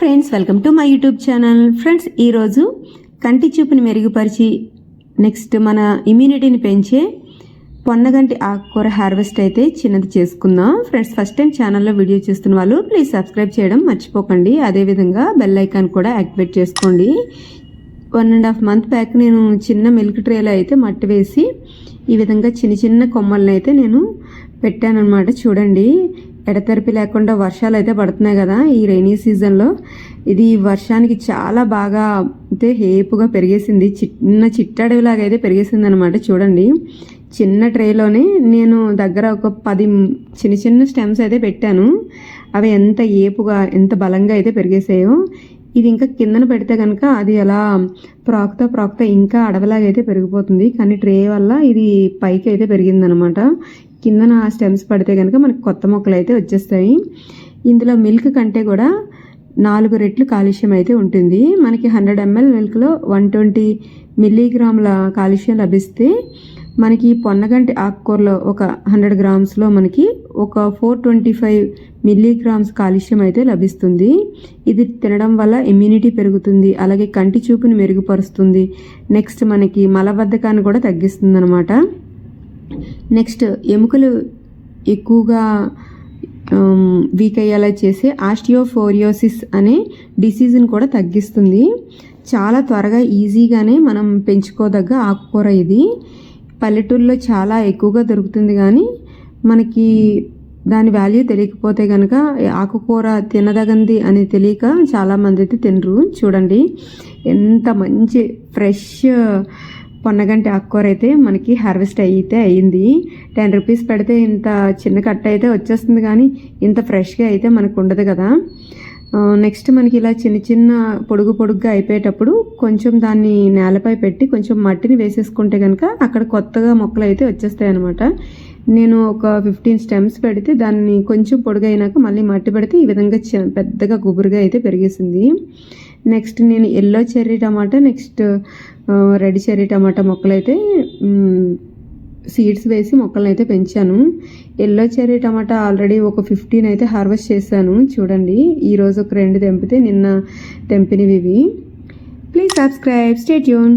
Friends welcome to my YouTube channel friends ఈరోజు కంటి చూపుని మెరుగుపరిచి నెక్స్ట్ మన ఇమ్యూనిటీని పెంచే పొన్నగంటి ఆకుకూర హార్వెస్ట్ అయితే చిన్నది చేసుకుందాం. ఫ్రెండ్స్ ఫస్ట్ టైం ఛానల్లో వీడియో చూస్తున్న వాళ్ళు ప్లీజ్ సబ్స్క్రైబ్ చేయడం మర్చిపోకండి. అదేవిధంగా బెల్ ఐకాన్ కూడా యాక్టివేట్ చేసుకోండి. One and half month back నేను చిన్న మిల్క్ ట్రేలో అయితే మట్టి వేసి ఈ విధంగా చిన్న చిన్న కొమ్మల్ని అయితే నేను పెట్టానమాట చూడండి ఎడతెరిపి లేకుండా వర్షాలు అయితే పడుతున్నాయి కదా ఈ రైనీ సీజన్లో ఇది వర్షానికి చాలా బాగా అయితే హేపుగా పెరిగేసింది. చిన్న చిట్టడవిలాగా అయితే పెరిగేసింది అనమాట చూడండి. చిన్న ట్రేలోనే నేను దగ్గర ఒక పది చిన్న చిన్న స్టెమ్స్ అయితే పెట్టాను. అవి ఎంత ఏపుగా ఎంత బలంగా అయితే పెరిగేసాయో. ఇది ఇంకా కిందన పెడితే కనుక అది అలా ప్రాక్తా ప్రాక్తా ఇంకా అడవిలాగా అయితే పెరిగిపోతుంది. కానీ ట్రే వల్ల ఇది పైకి అయితే పెరిగిందనమాట కిందన స్టెమ్స్ పడితే కనుక మనకి కొత్త మొక్కలు అయితే వచ్చేస్తాయి. ఇందులో మిల్క్ కంటే కూడా నాలుగు రెట్లు కాలుష్యం అయితే ఉంటుంది. మనకి హండ్రెడ్ ఎంఎల్ మిల్క్లో వన్ ట్వంటీ మిల్లీగ్రాముల కాలుష్యం లభిస్తే మనకి పొన్నగంటి ఆకుకూరలో ఒక హండ్రెడ్ గ్రామ్స్లో మనకి ఒక ఫోర్ ట్వంటీ ఫైవ్ మిల్లీగ్రామ్స్ కాలుష్యం అయితే లభిస్తుంది. ఇది తినడం వల్ల ఇమ్యూనిటీ పెరుగుతుంది అలాగే కంటి చూపుని మెరుగుపరుస్తుంది. నెక్స్ట్ మనకి మలబద్ధకాన్ని కూడా తగ్గిస్తుంది అనమాట నెక్స్ట్ ఎముకలు ఎక్కువగా వీక్ అయ్యేలా చేసే ఆస్టియోఫోరియోసిస్ అనే డిసీజ్ని కూడా తగ్గిస్తుంది. చాలా త్వరగా ఈజీగానే మనం పెంచుకోదగ్గ ఆకుకూర ఇది. పల్లెటూరులో చాలా ఎక్కువగా దొరుకుతుంది కానీ మనకి దాని వాల్యూ తెలియకపోతే కనుక ఆకుకూర తినదగంది అని తెలియక చాలామంది అయితే తినరు. చూడండి ఎంత మంచి ఫ్రెష్ పొన్నగంటి ఆకుకూర అయితే మనకి హార్వెస్ట్ అయితే అయ్యింది. టెన్ రూపీస్ పెడితే ఇంత చిన్న కట్ట అయితే వచ్చేస్తుంది కానీ ఇంత ఫ్రెష్గా అయితే మనకు ఉండదు కదా. నెక్స్ట్ మనకి ఇలా చిన్న చిన్న పొడుగు పొడుగ్గా అయిపోయేటప్పుడు కొంచెం దాన్ని నేలపై పెట్టి కొంచెం మట్టిని వేసేసుకుంటే కనుక అక్కడ కొత్తగా మొక్కలు అయితే వచ్చేస్తాయి అనమాట నేను ఒక ఫిఫ్టీన్ స్టెమ్స్ పెడితే దాన్ని కొంచెం పొడుగైనాక మళ్ళీ మట్టి పెడితే ఈ విధంగా పెద్దగా గుబురుగా అయితే పెరిగేసింది. నెక్స్ట్ నేను yellow cherry tomato next red cherry tomato మొక్కలైతే సీడ్స్ వేసి మొక్కలను అయితే పెంచాను. ఎల్లో చెర్రీ టమాటా ఆల్రెడీ ఒక ఫిఫ్టీన్ అయితే హార్వెస్ట్ చేశాను. చూడండి ఈరోజు ఒక రెండు తెంపితే నిన్న తెంపినవి ఇవి. Please subscribe state Yoon